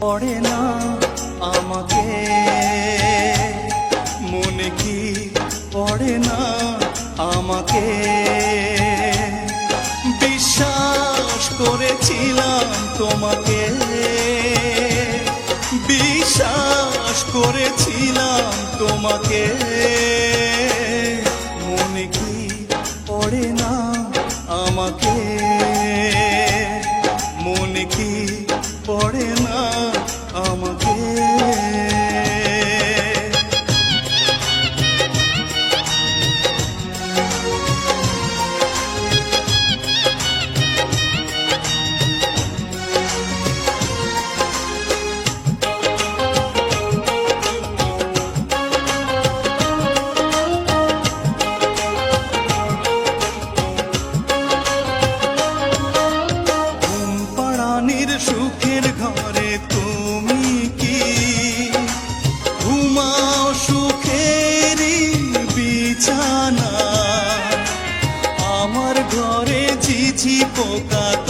পড়ে না আমাকে। মনে কি পড়ে না আমাকে? বিশ্বাস করেছিলাম তোমাকে। বিশ্বাস করেছিলাম তোমাকে। মনে কি পড়ে না আমাকে? সুখের ঘরে তুমি কি? ঘুমাও সুখের বিছানা। আমার ঘরে ঝিঝি পোকা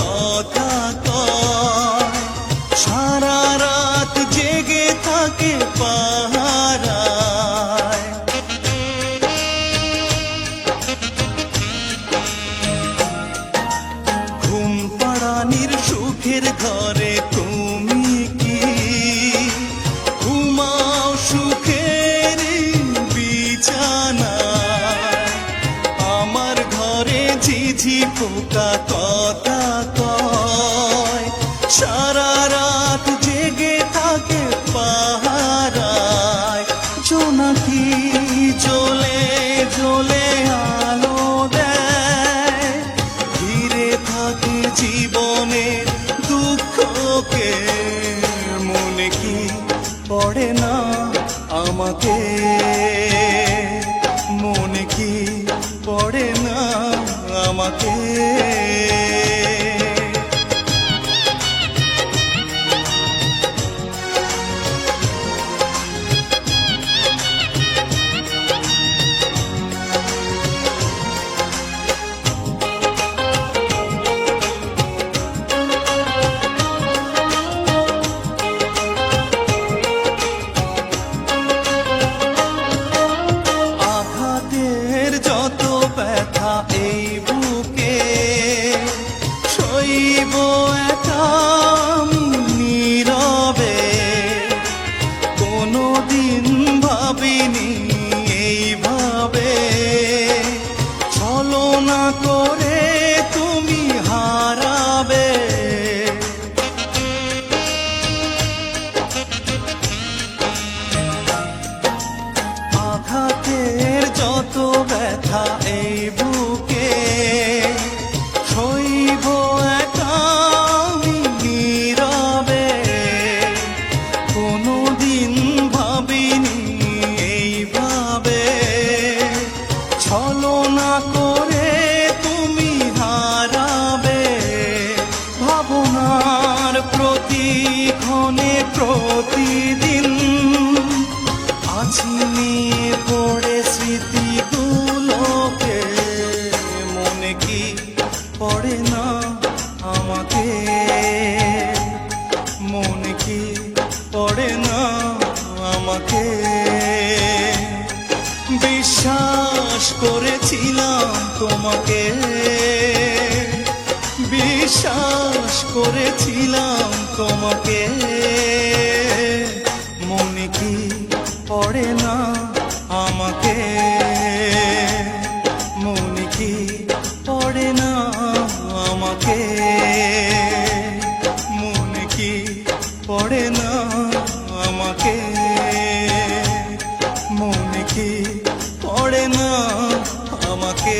ঝিঝি পোকা কথা কয়। সারা রাত জেগে থাকে পাহারায়। জোনাকি জ্বলে জ্বলে আলো দেয়। ধীরে থাকে জীবনে দুঃখকে। মনে কি পড়ে না আমাকে? কোনোদিন ভাবিনি এইভাবে। ছলনা করে প্রতিক্ষণে প্রতিদিন আছি পড়ে স্মৃতিগুলোকে মনে কি পড়ে না আমাকে? মনে কি পড়ে না আমাকে? বিশ্বাস করেছিলাম তোমাকে। বিশ্বাস করেছিলাম তোমাকে। মনে কি পড়ে না আমাকে? মনে কি পড়ে না আমাকে? মনে কি পড়ে না আমাকে? মনে কি পড়ে না আমাকে?